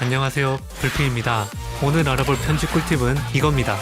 안녕하세요. 불피입니다. 오늘 알아볼 편집 꿀팁은 이겁니다.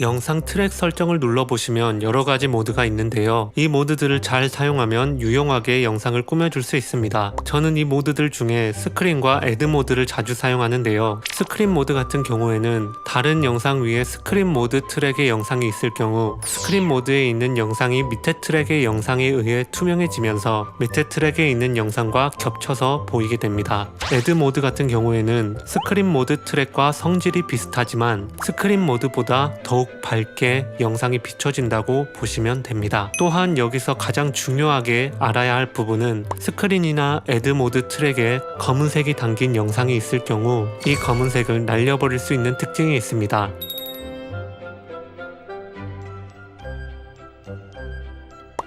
영상 트랙 설정을 눌러보시면 여러 가지 모드가 있는데요. 이 모드들을 잘 사용하면 유용하게 영상을 꾸며줄 수 있습니다. 저는 이 모드들 중에 스크린과 애드 모드를 자주 사용하는데요. 스크린 모드 같은 경우에는 다른 영상 위에 스크린 모드 트랙의 영상이 있을 경우 스크린 모드에 있는 영상이 밑에 트랙의 영상에 의해 투명해지면서 밑에 트랙에 있는 영상과 겹쳐서 보이게 됩니다. 애드 모드 같은 경우에는 스크린 모드 트랙과 성질이 비슷하지만 스크린 모드보다 더욱 밝게 영상이 비춰진다고 보시면 됩니다. 또한 여기서 가장 중요하게 알아야 할 부분은 스크린이나 애드 모드 트랙에 검은색이 담긴 영상이 있을 경우 이 검은색을 날려버릴 수 있는 특징이 있습니다.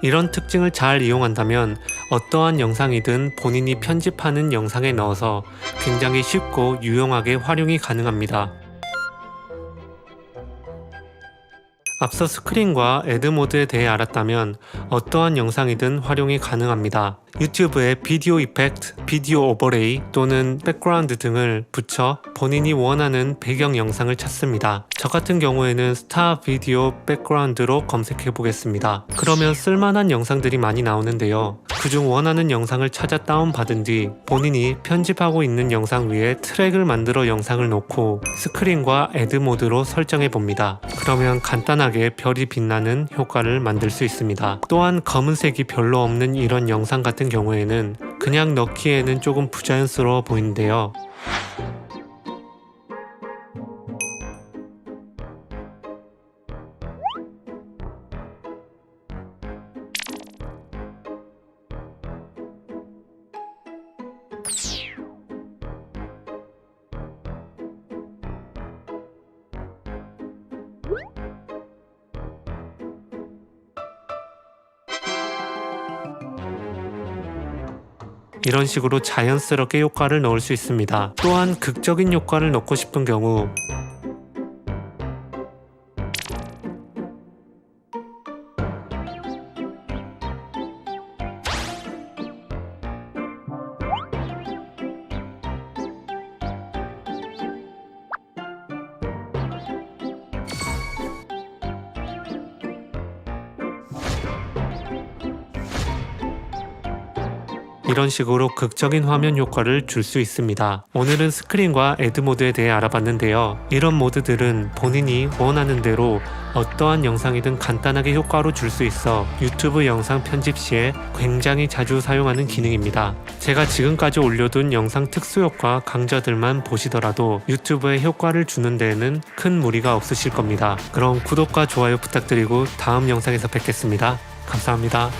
이런 특징을 잘 이용한다면 어떠한 영상이든 본인이 편집하는 영상에 넣어서 굉장히 쉽고 유용하게 활용이 가능합니다. 앞서 스크린과 애드 모드에 대해 알았다면 어떠한 영상이든 활용이 가능합니다. 유튜브에 비디오 이펙트, 비디오 오버레이 또는 백그라운드 등을 붙여 본인이 원하는 배경 영상을 찾습니다. 저 같은 경우에는 스타 비디오 백그라운드로 검색해 보겠습니다. 그러면 쓸만한 영상들이 많이 나오는데요. 그중 원하는 영상을 찾아 다운받은 뒤 본인이 편집하고 있는 영상 위에 트랙을 만들어 영상을 놓고 스크린과 애드 모드로 설정해 봅니다. 그러면 간단하게 별이 빛나는 효과를 만들 수 있습니다. 또한 검은색이 별로 없는 이런 영상 같은 경우에는 그냥 넣기에는 조금 부자연스러워 보이는데요. 이런 식으로 자연스럽게 효과를 넣을 수 있습니다. 또한 극적인 효과를 넣고 싶은 경우 이런 식으로 극적인 화면 효과를 줄 수 있습니다. 오늘은 스크린과 애드 모드에 대해 알아봤는데요. 이런 모드들은 본인이 원하는 대로 어떠한 영상이든 간단하게 효과로 줄 수 있어 유튜브 영상 편집 시에 굉장히 자주 사용하는 기능입니다. 제가 지금까지 올려둔 영상 특수 효과 강좌들만 보시더라도 유튜브에 효과를 주는 데에는 큰 무리가 없으실 겁니다. 그럼 구독과 좋아요 부탁드리고 다음 영상에서 뵙겠습니다. 감사합니다.